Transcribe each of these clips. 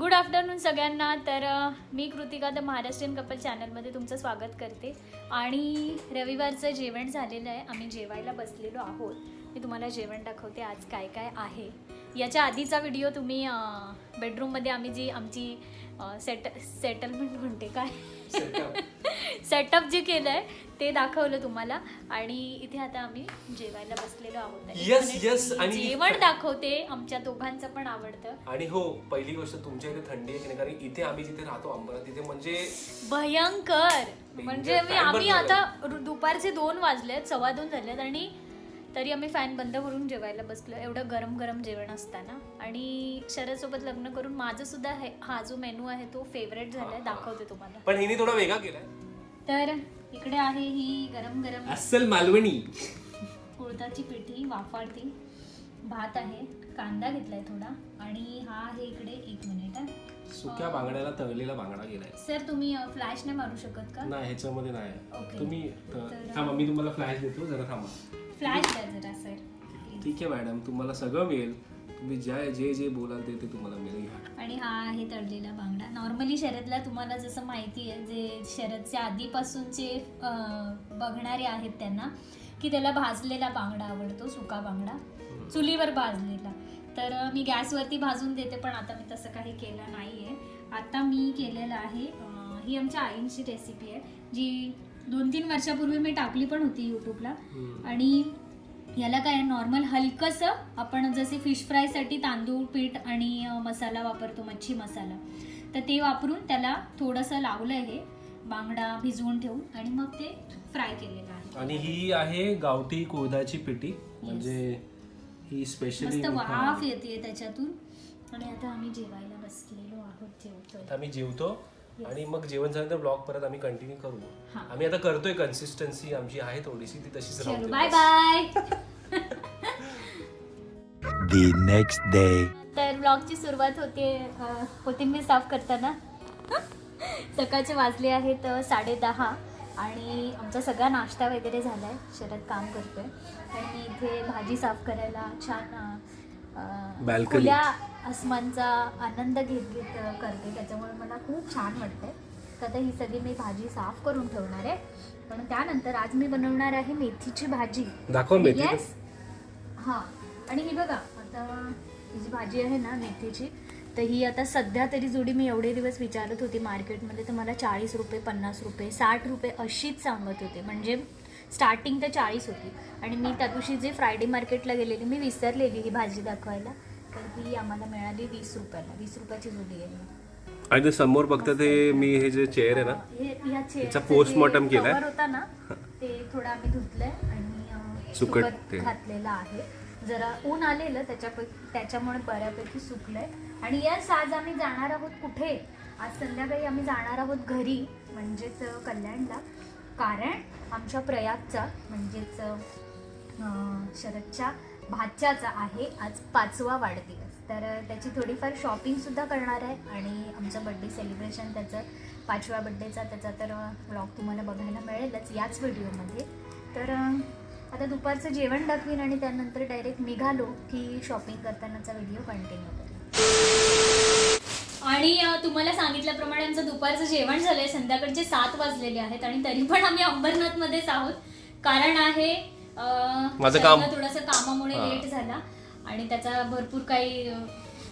Good afternoon सगळ्यांना. तर मी कृतिका द महाराष्ट्रीयन कपल चॅनलमध्ये तुमचं स्वागत करते. आणि रविवारचं जेवण झालेलं आहे. आम्ही जेवायला बसलेलो आहोत. मी तुम्हाला जेवण दाखवते आज काय काय आहे. याच्या आधीचा व्हिडिओ तुम्ही बेडरूममध्ये आम्ही जी आमची सेट सेटलमेंट म्हणते काय? सेटअप जे केलं आहे ते दाखवलं तुम्हाला. आणि इथे आता आम्ही जेवायला बसलेलो आहोत. Yes, मी आणि- जेवण दाखवते आमच्या दोघांचं पण आवडतं. आणि हो पहिली गोष्ट तुमच्या इथे थंडी आहे की नाही? कारण इथे आम्ही जिथे राहतो अंबरात तिथे म्हणजे भयंकर. म्हणजे मी fan आम्ही बंद आता रु- दुपारचे दोन वाजलेत सव्वा दोन झालेत आणि तरी आम्ही फॅन बंद करून जेवायला बसलो एवढं गरम गरम जेवण असताना. आणि शरदसोबत लग्न करून माझं सुद्धा हे- हा जो मेनू आहे तो फेवरेट झालाय दाखवते तुम्हाला. पण हिने थोडा वेगळा केलाय. तर इकडे आहे ही गरम गरम अस्सल मालवणी. उडदाची पिठी वाफाळती. भात आहे कांदा घेतलाय थोडा. आणि हा आहे इकडे एक मिनिट. सुक्या बांगड्याला तळलेला बांगडा गेलाय. सर तुम्ही फ्लॅश नाही मारू शकत का? नाही ह्याच्यामध्ये नाही. Okay. तुम्ही तर- थांबा मी तुम्हाला फ्लॅश देतो जरा थांबा. फ्लॅश द्या जरा सर. ठीक आहे मॅडम तुम्हाला सगळं मिळेल. तुम्ही ज्या जे जे बोलाल ते ते तुम्हाला मिळेल आणि हा आहे तळलेला बांगडा. नॉर्मली शरदला तुम्हाला जसं माहिती आहे जे शरदच्या आधीपासूनचे बघणारे आहेत त्यांना की त्याला भाजलेला बांगडा आवडतो सुका बांगडा. चुलीवर भाजलेला. तर मी गॅसवरती भाजून देते पण आता मी तसं काही केलं नाही आहे आता मी केलेलं आहे ही आमच्या आईंची रेसिपी आहे जी दोन तीन वर्षापूर्वी मी टाकली पण होती यूट्यूबला आणि याला काय नॉर्मल हलकंसं आपण जसे फिश फ्रायसाठी तांदूळ पीठ आणि मसाला वापरतो मच्छी मसाला. तर ते वापरून त्याला थोडंसं लावलं हे बांगडा भिजवून ठेवून आणि मग ते फ्राय केलेलं आहे. आणि ही आहे गावठी कुळदाची पिठी. म्हणजे ही स्पेशली वाफ येते त्याच्यातून. आणि आता आम्ही जेवायला बसलेलो आहोत जेवतोय. आम्ही जेवतो. आणि मग जेवण झाल्यानंतर ब्लॉग परत आम्ही कंटिन्यू करू हा. आम्ही आता करतोय कन्सिस्टन्सी आमची आहे थोडीशी ती तशीच चलो राहते bye. Bye the next day. तर ब्लॉगची सुरुवात होते अ, कोथिंबीर साफ करताना सकाळचे वाजले आहेत अ, साडेदहा आणि आमचा सगळा नाश्ता वगैरे झाला आहे शरद काम करतोय आणि मी इथे भाजी साफ करायला छान अ, अ, Balcony. खुल्या आसमानचा आनंद घेत घेत करते. त्याच्यामुळे मला खूप छान वाटतंय. तर आता ही सगळी मी भाजी साफ करून ठेवणार आहे. पण त्यानंतर आज मी बनवणार आहे मेथीची भाजी. दाखव मेथी. येस हा. आणि ही बघा आता ही जी भाजी आहे ना मेथीची तर ही आता सध्या तरी जोडी मी एवढे दिवस विचारत होती मार्केटमध्ये तर मला चाळीस रुपये पन्नास रुपये साठ रुपये अशीच सांगत होते. म्हणजे स्टार्टिंग तर चाळीस होती. आणि मी त्या दिवशी जे फ्रायडे मार्केटला गेलेली मी विसरलेली ही भाजी दाखवायला. तर आम्हाला मिळाली वीस रुपयाला. वीस रुपयाची जोडी आहे आणि ते समोर बघता ते मी हे जे चेअर आहे ना हे ह्या postmortem केलाय. cover होता ना ते थोडं आम्ही धुतलंय आणि अं, सुकट सुकत ते. घातलेलं आहे. जरा ऊन आलेलं त्याच्यापैकी त्याच्यामुळे बऱ्यापैकी सुकलंय. आणि यस आज आम्ही जाणार आहोत कुठे? आज संध्याकाळी आम्ही जाणार आहोत घरी म्हणजेच अं, कल्याणला. कारण आमच्या प्रयागचा म्हणजेच अं, शरदच्या भाच्याचा आहे. आज पाचवा वाढदिवस. तर त्याची थोडीफार शॉपिंगसुद्धा करणार आहे आणि आमचं बड्डे सेलिब्रेशन त्याचं पाचव्या बड्डेचा त्याचा तर ब्लॉग तुम्हाला बघायला मिळेलच याच व्हिडिओमध्ये तर आता दुपारचं जेवण दाखवीन आणि त्यानंतर डायरेक्ट निघालो की शॉपिंग करतानाचा व्हिडिओ कंटिन्यू करेन आणि तुम्हाला सांगितल्याप्रमाणे आमचं दुपारचं जेवण झालंय. संध्याकाळचे सात वाजलेले आहेत आणि तरी पण आम्ही अंबरनाथमध्येच आहोत. कारण आहे माझं काम. थोडंसं कामामुळे. लेट झाला. आणि त्याचा भरपूर काही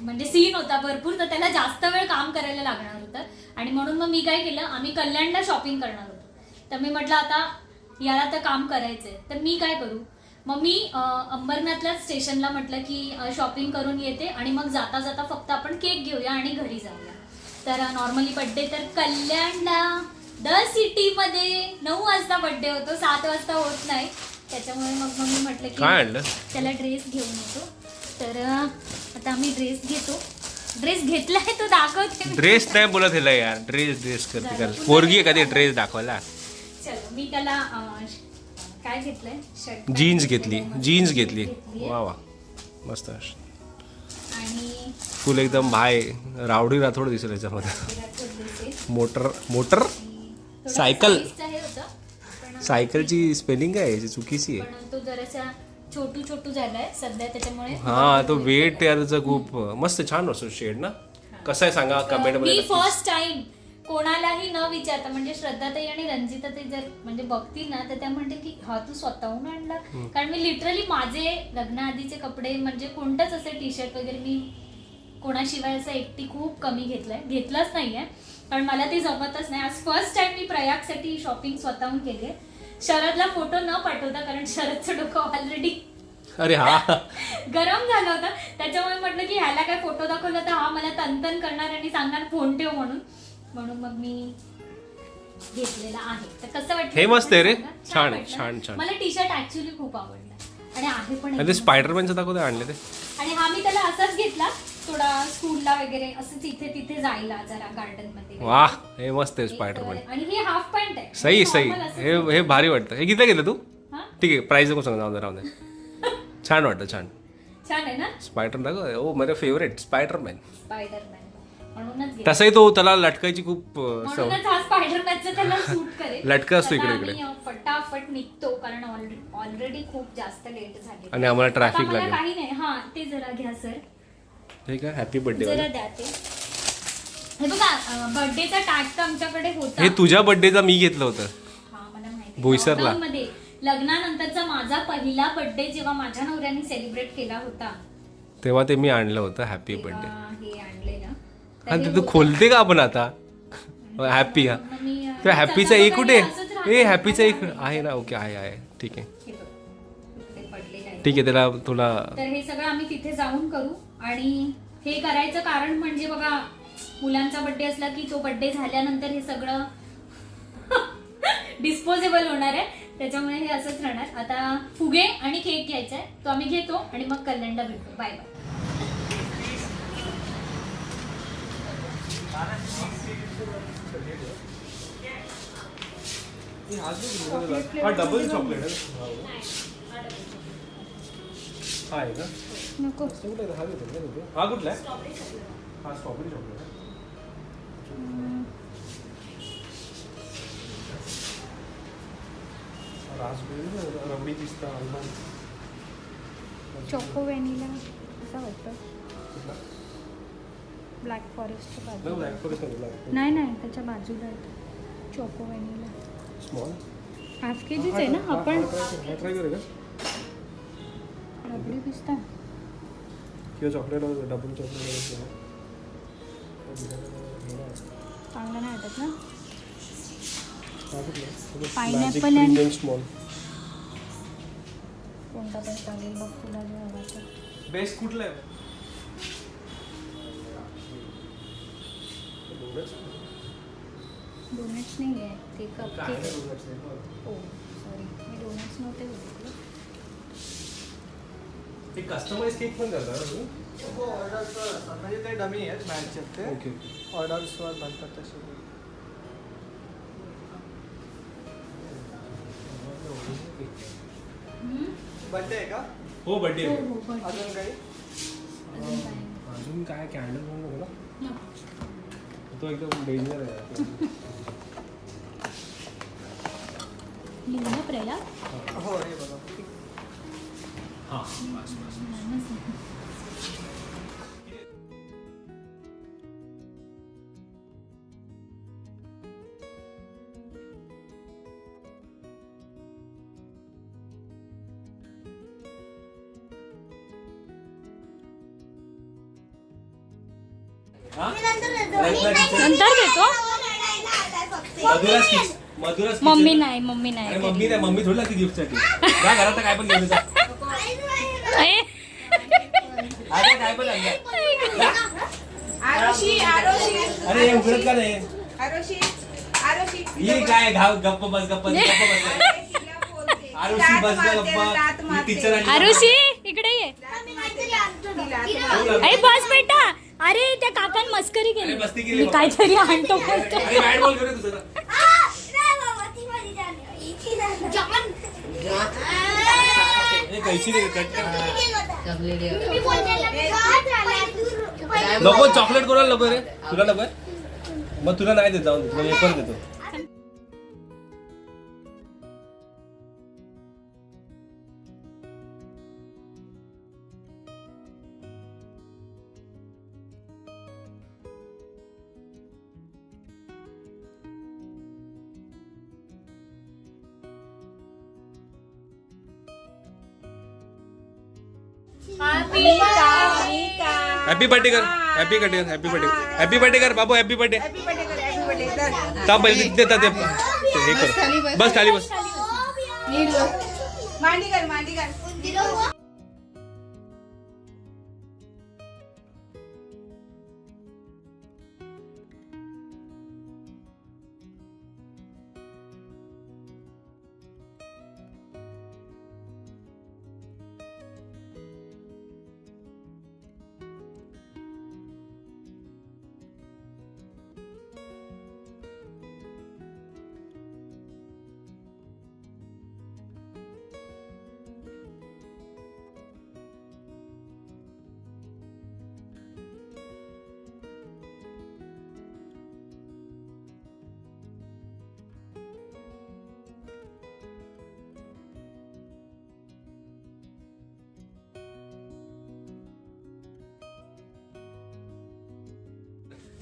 म्हणजे सीन होता भरपूर तर त्याला जास्त वेळ काम करायला लागणार होतं. आणि म्हणून मग मी काय केलं आम्ही कल्याणला शॉपिंग करणार होतो. तर मी म्हटलं आता याला तर काम करायचंय. तर मी काय करू? मग मी अंबरनाथला स्टेशनला म्हटलं की शॉपिंग करून येते आणि मग जाता जाता फक्त आपण केक घेऊया आणि घरी जाऊया. तर नॉर्मली बड्डे तर कल्याणला. द सिटी मध्ये नऊ वाजता बड्डे होतो सात वाजता होत नाही. त्याच्यामुळे मग मी म्हटलं की काय आणलं? त्याला ड्रेस घेऊन येतो. तर आता आम्ही ड्रेस घेतो. ड्रेस घेतलाय तो दाखवते. ड्रेस नाही बोलत ह्याला यार. ड्रेस ड्रेस करते पोरगी ते ड्रेस दाखवायला. चलो मी त्याला अ, काय घेतलंय? शर्ट जीन्स घेतली. जीन्स घेतली. वा वा. मस्त. आणि फुल एकदम भाय रावडी राठोड दिसेल याच्यामध्ये. विराटचं dress आहे. मोटर? Motorcycle. हे होतं. सायकलची स्पेलिंग काय आहे? चुकीची आहे. पण तो जरासा छोटू छोटू झालाय सध्या त्याच्यामुळे. हा तो वेट यार त्याचा खूप मस्त छान असतो शेड ना. कसं आहे सांगा कमेंट मी मध्ये नक्की. फर्स्ट टाइम कोणालाही न विचारता म्हणजे श्रद्धाताई आणि रंजिताताई जर म्हणजे बघतील ना तर त्या म्हणतील की हा तू स्वतःहून आणला. कारण मी लिटरली माझे लग्नाआधीचे कपडे म्हणजे कोणतंच असे टी शर्ट वगैरे मी कोणाशिवाय असं एकटी खूप कमी घेतलंय. घेतलंच नाहीये. कारण मला ते जमतच नाही. आज फर्स्ट टाइम मी प्रयागसाठी शॉपिंग स्वतःहून केली शरदला फोटो न पाठवता कारण शरदचं डोकं ऑलरेडी अरे हा. गरम झालं होतं. त्याच्यामुळे म्हटलं की ह्याला काय फोटो दाखवला तर हा मला तनतन करणार आणि सांगणार फोन ठेव म्हणून. म्हणून मग मी घेतलेला आहे. तर कसं वाटलं हे मस्त आहे रे. छान, वाटलं. छान, छान. मला टी शर्ट ऍक्च्युली खूप आवडलं. आणि आहे पण. स्पायडरमॅनचं दाखवते आणले ते. आणि हा मी त्याला असाच घेतला. थोडा स्कूलला वगैरे असं तिथे तिथे जायला जरा गार्डनमध्ये वा हे मस्त आहे स्पायडरमॅन आणि हे हाफ पॅन्ट आहे. सही सही हे. हे भारी वाटतं. हे किती घेतलं तू? ठीक आहे प्राइस नको सांग जाऊ दे छान वाटतं छान. छान आहे ना? स्पायडर दाखव ओ माझं फेवरेट स्पायडरमॅन स्पायडरमॅन म्हणूनच घेतला. तसंही तो त्याला लटकायची खूप अं, सवय. म्हणूनच हा स्पायडरमॅनचा त्याला सूट करेल. लटका असतो इकडे- आम्ही, अ, फटाफट निघतो कारण ऑलरेडी खूप जास्त लेट झाले. आणि आम्हाला आता ट्रॅफिक मला लागेल. काही नाही. हा ते जरा घ्या सर आहे हॅपी बर्थडे हे बघा बर्थडेचा टॅग तर आमच्याकडे होता. हे तुझ्या बर्थडेचा मी घेतलं होतं. हा मध्ये लग्नानंतरचा माझा पहिला बर्थडे जेव्हा माझ्या नवऱ्याने सेलिब्रेट केला होता. तेव्हा ते मी आणलं होतं हॅपी बर्थडे हे आणले ना. आणि ते. खोलते का आपण आता? हॅपी हा. तर हॅपीचा एक कुठे. ए हॅपीचा एक आहे. ना ओके आहे आहे. ठीक आहे. ठीक आहे त्याला तुला तर हे सगळं आम्ही तिथे जाऊन करू. आणि हे करायचं कारण म्हणजे बघा मुलांचा बर्थडे असला की तो बर्थडे झाल्यानंतर हे सगळं डिस्पोजेबल होणार आहे. त्याच्यामुळे हे असंच राहणार. आता फुगे आणि केक घ्यायचा आहे तो आम्ही घेतो आणि मग कल्याणला भेटतो बाय बाय हा डबल चॉकलेट हा आहे का नको हा कुठला आहे हा स्ट्रॉबेरी चॉकलेट रासबेरी रबडी पिस्ता आल्मंड चोको व्हॅनिला असं वाटतं ब्लॅक फॉरेस्टच्या नाही बाजूला ब्लॅक फॉरेस्ट नाही नाही नाही त्याच्या बाजूला आहे चोको व्हॅनिला स्मॉल हाफ के जीच आहे ना आपण ट्राय करू का रबडी पिस्ता किंवा चॉकलेट डबल चॉकलेट चांगलं नाही वाटत ना? Pineapple and- स्मॉल कोणता पण चालेल बघ तुला जो हवा तो. बेस्ट कुठला आहे? डोनट्स? नाही आहे ते कप केक हो सॉरी मी डोनट्स नव्हते बघितले. ते कस्टमाइज केक पण करतात ना तुम्ही? हो ऑर्डर्स म्हणजे ते डमी आहेत मॅचचे ते. ओके ऑर्डर्सवर बनतात तसे. बड्डे आहे का? हो बर्थडे हो हो. अजून काही? अजून काय? नाही. अजून काय? कॅन्डल पण नको ना. नको. तो एकदम डेंजर आहे. हो हे बघा. हां बस बस नंतर देतो मम्मी नाही मम्मी अरे नाही मम्मी नाही मम्मी थोडी लागते गिफ्टसाठी जा घरात काय पण घेऊन जा. काय पण. आरोशी आरोशी. अरे उघडत का नाही? आरोशी आरोशी. ही काय घाव गप्प बस गप्प बस, गप्प बस. आरुषी लात बस गप्पा. टीचर आरुषी इकडे ये. अरे बस. बेटा. अरे त्या काकान मस्करी अरे, केली मी काहीतरी आणतो कैची दे कट कर. नको चॉकलेट कोणाला नको रे. तुला नको? मग तुला नाही देत जाऊन दे, तुला वेफर देतो. हॅपी बर्थडे कर. हॅपी बर्थडे कर हॅपी बर्थडे हॅपी बर्थडे कर बाबू हॅपी बर्थडे हॅपी बर्थडे कर हॅपी बर्थडे कर का पहिले देतात ते हे कर. बस खाली बस. मांडी कर मांडी कर.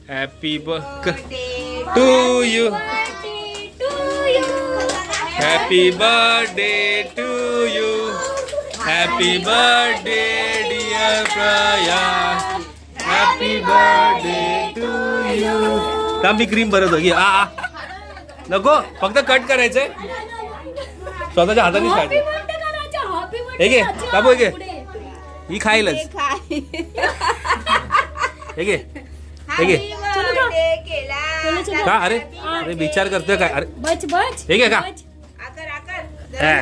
Happy birthday Birthday. To you happy birthday to you happy birthday dear Prayag happy birthday to you का मी क्रीम भरत होती आ आ. नको फक्त कट करायचंय. स्वतःच्या हाताने खायचं. हे घे बाबू हे घे. ही खाईलच हे घे. हे घे. का? अरे अरे विचार करतोय काय? अरे. बच बच. हे घे का? हा.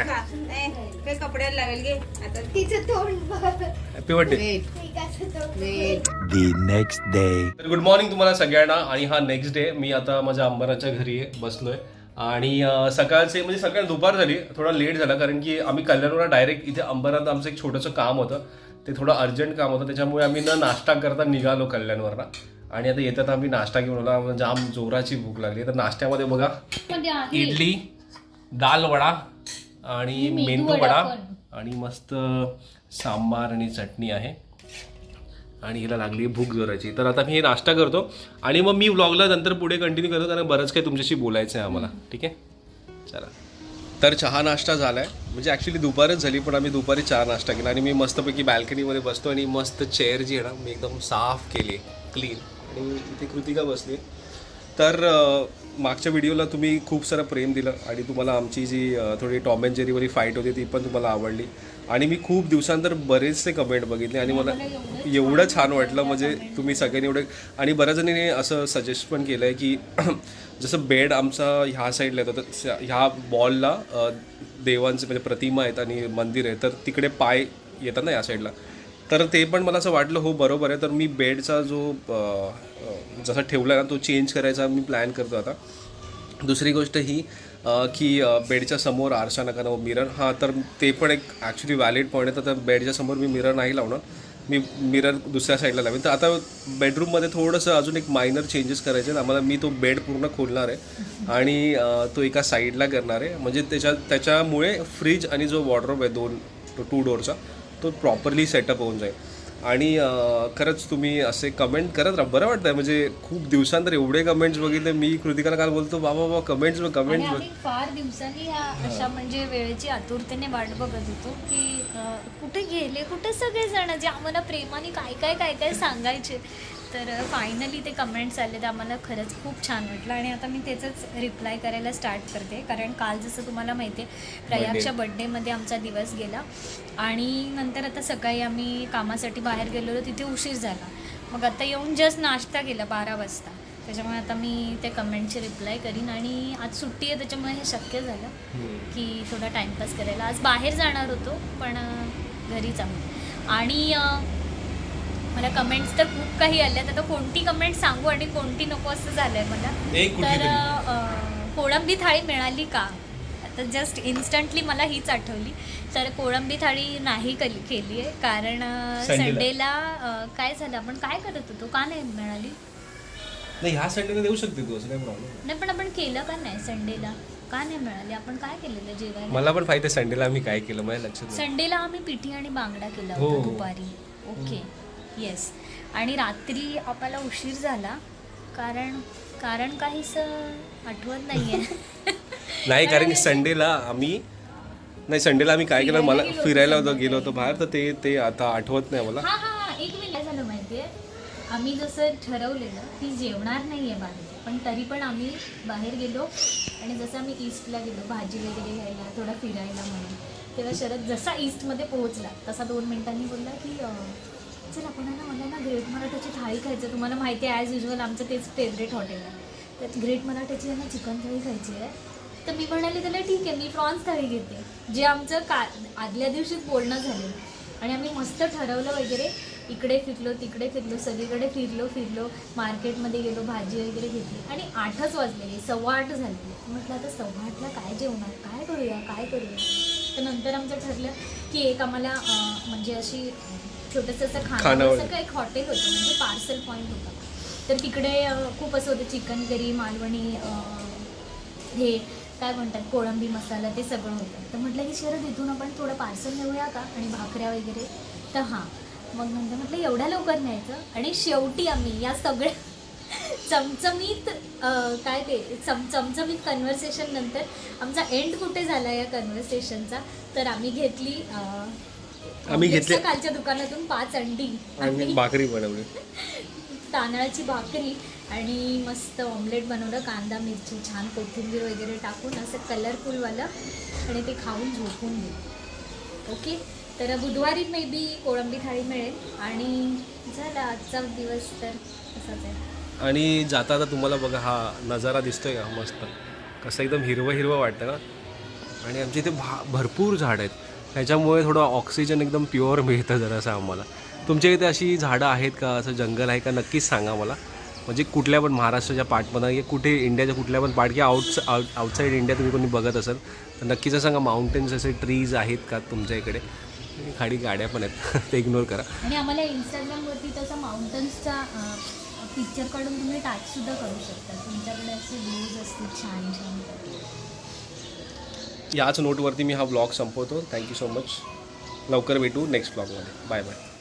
the next day. तर गुड मॉर्निंग तुम्हाला सगळ्यांना आणि हा नेक्स्ट डे मी आता माझ्या अंबराच्या घरी आहे बसलोय. आणि अं, सकाळचे म्हणजे सकाळ दुपार झाली थोडा लेट झाला कारण की आम्ही कल्याणवरून डायरेक्ट इथे अंबरात आमचं एक छोटंसं काम होतं. ते थोडं अर्जंट काम होतं. त्याच्यामुळे आम्ही न नाश्ता करता निघालो कल्याणवरनं. आणि आता येतात आम्ही नाश्ता घेऊन आलो. आम्हाला जाम जोराची भूक लागली. तर नाश्त्यामध्ये बघा इडली दाल वडा आणि मेंदू वडा आणि मस्त सांबार आणि चटणी आहे. आणि हिला लागली भूक जोराची. तर आता मी हे नाश्ता करतो. आणि मग मी व्लॉगला नंतर पुढे कंटिन्यू करतो कारण बरंच काही तुमच्याशी बोलायचं आहे आम्हाला. ठीक आहे? चला. तर चहा नाश्ता झाला आहे म्हणजे ॲक्च्युली दुपारच झाली पण आम्ही दुपारी चहा नाश्ता केला. आणि मी मस्तपैकी बॅल्कनीमध्ये बसतो आणि मस्त चेअर जी आहे ना मी एकदम साफ केली क्लीन आणि इथे कृतिका बसली. तर मागच्या व्हिडिओला तुम्ही खूप सारं प्रेम दिलं आणि तुम्हाला आमची जी थोडी टॉम अँड जेरीवाली फाईट होती ती पण तुम्हाला आवडली. आणि मी खूप दिवसांतर बरेचसे कमेंट बघितले आणि मला एवढं छान वाटलं म्हणजे तुम्ही सगळ्यांनी एवढे आणि बऱ्याच जणींनी असं सजेस्ट पण केलं आहे की जसं बेड आमचा ह्या साईडला येतो तर ह्या बॉलला देवांचे म्हणजे प्रतिमा आहेत आणि मंदिर आहे तर तिकडे पाय येतात ना या साईडला तर ते पण मला असं वाटलं हो बरोबर आहे. तर मी बेडचा जो जसा ठेवला ना तो चेंज करायचा मी प्लॅन करतो आता. दुसरी गोष्ट ही की बेडच्या समोर आरसा नका ना मिरर हां तर ते पण एक ॲक्च्युली व्हॅलिड पॉईंट आहे. तर बेडच्या समोर मी मिरर नाही लावणार. मी मिरर दुसऱ्या साईडला लावेन. तर आता बेडरूममध्ये थोडंसं अजून एक मायनर चेंजेस करायचे आहेत. आम्हाला मी तो बेड पूर्ण खोलणार आहे. आणि तो एका साईडला करणार आहे. म्हणजे त्याच्या त्याच्यामुळे फ्रीज आणि जो वॉर्डरोब आहे दोन टू डोअरचा तो प्रॉपरली सेटअप होऊन जाईल. आणि खरंच तुम्ही असे कमेंट करत राहा. बरं वाटतं म्हणजे खूप दिवसांतर एवढे कमेंट्स बघितले. मी कृतिकाला काल बोलतो बाबा बाबा कमेंट्स कमेंट्स आम्ही फार दिवसांनी अशा म्हणजे वेळेची आतुरतेने वाट बघत होतो की कुठे गेले? कुठे सगळे जण जे आम्हाला प्रेमाने काय काय काय काय सांगायचे? तर फायनली ते कमेंट्स आले तर आम्हाला खरंच खूप छान वाटलं आणि आता मी त्याचंच रिप्लाय करायला स्टार्ट करते. कारण काल जसं तुम्हाला माहिती आहे प्रयागच्या बड्डेमध्ये आमचा दिवस गेला आणि नंतर आता सकाळी आम्ही कामासाठी बाहेर गेलेलो तिथे उशीर झाला. मग आता येऊन जस्ट नाश्ता केला बारा वाजता. त्याच्यामुळे आता मी त्या कमेंटचे रिप्लाय करीन आणि आज सुट्टी आहे त्याच्यामुळे हे शक्य झालं की थोडा टाईमपास करायला. आज बाहेर जाणार होतो पण घरीच आहोत. आणि मला कमेंट्स तर खूप काही आल्यात आता कोणती कमेंट सांगू आणि कोणती नको असं झालं आहे मला? एक कुठली तर अं, कोळंबी थाळी मिळाली का? आता जस्ट इन्स्टंटली मला हीच आठवली. तर कोळंबी थाळी नाही केली केली आहे. कारण अं, संडेला. संडेला अं, काय झालं? आपण काय करत होतो? का नाही मिळाली? नाही ह्या संडेला देऊ शकते तू असं काही प्रॉब्लेम नाही. पण आपण केलं का नाही संडेला का नाही मिळाली? आपण काय केलेलं जेवायला? मला पण माहिती आहे संडेला आम्ही काय केलं माझ्या लक्षात नाही. संडेला आम्ही पिठी आणि बांगडा केला हो, होता हो. दुपारी. ओके. येस आणि रात्री आपल्याला उशीर झाला कारण कारण काहीच आठवत नाहीये. नाही कारण की संडेला आम्ही नाही संडेला आम्ही काय केलं? मला फिरायला होतो. गेलो होतो बाहेर तर ते ते आता आठवत नाही मला. हा हा हा. एक मिनिट काय झालं माहितीये? आम्ही जसं ठरवलेलं की जेवणार नाहीये बाहेर पण तरी पण आम्ही बाहेर गेलो आणि जसं आम्ही ईस्टला गेलो भाजी वगैरे घ्यायला थोडा फिरायला म्हणून तेव्हा शरद जसा ईस्टमध्ये पोहोचला तसा दोन मिनिटांनी बोलला की चल आपण आहे ना मला ना ग्रेट मराठाची थाळी खायचं तुम्हाला माहिती आहे ॲज युजल आमचं तेच फेवरेट हॉटेल आहे. तर ग्रेट मराठाची आहे ना चिकन थाळी खायची आहे. तर मी म्हणाले त्याला ठीक आहे मी प्रॉन्स थाळी घेते. जे आमचं का आदल्या दिवशीच बोलणं झालेलं आणि आम्ही मस्त ठरवलं वगैरे इकडे फिरलो तिकडे फिरलो सगळीकडे फिरलो फिरलो मार्केटमध्ये गेलो भाजी वगैरे घेतली. आणि आठच वाजलेली सव्वा आठ झालेली म्हटलं आता सव्वा आठला काय जेवणार? काय करूया? काय करूया? तर नंतर आमचं ठरलं की एक आम्हाला म्हणजे अशी छोटंसं असं खानावळ. खानावळचं एक हॉटेल होतं म्हणजे पार्सल पॉईंट होता. तर तिकडे खूप असं होतं चिकन करी मालवणी हे काय म्हणतात कोळंबी मसाला ते सगळं होतं. तर म्हटलं की शरद इथून आपण थोडं पार्सल नेऊया का? आणि भाकऱ्या वगैरे? तर हां. मग नंतर म्हटलं एवढ्या लवकर न्यायचं? आणि शेवटी आम्ही या सगळ्या चमचमीत काय ते चम चमचमीत कन्व्हर्सेशन नंतर आमचा एंड कुठे झाला या कन्व्हर्सेशनचा तर आम्ही घेतली आम्ही घेतले- खालच्या दुकानातून पाच अंडी आणि भाकरी बनवली. तांदळाची भाकरी आणि मस्त ऑमलेट बनवलं कांदा मिरची छान कोथिंबीर वगैरे टाकून असं कलरफुलवालं आणि ते खाऊन झोपून गेलं ओके तर बुधवारी मे बी कोळंबी थाळी मिळेल आणि झाला आजचा दिवस तर असाच आहे. आणि जाता आता तुम्हाला बघा हा नजारा दिसतोय का? मस्त. कसं एकदम हिरवं हिरवं वाटतं ना? आणि आमच्या इथे भा भरपूर झाड आहेत. त्याच्यामुळे थोडं ऑक्सिजन एकदम प्युअर मिळतं जरासं आम्हाला. तुमच्या इथे अशी झाडं आहेत का? असं जंगल आहे का? नक्कीच सांगा मला. म्हणजे कुठल्या पण महाराष्ट्राच्या पार्टमध्ये म्हणजे किंवा कुठे इंडियाच्या कुठल्या पण पार्ट किंवा आउट आउट आउटसाईड इंडिया तुम्ही कोणी बघत असाल तर नक्कीच सांगा. माउंटेन्स असे ट्रीज आहेत का तुमच्या इकडे? खाडी खाली गाड्या पण आहेत. ते इग्नोर करा. आणि आम्हाला इंस्टाग्रामवरती तसा माउंटन्सचा पिक्चर काढून तुम्ही टाचसुद्धा करू शकता. तुमच्याकडे असे व्ह्यूज असतील छान छान. याच नोटवरती मी हा ब्लॉग संपवतो. थँक्यू सो मच लवकर भेटू नेक्स्ट ब्लॉगमध्ये बाय बाय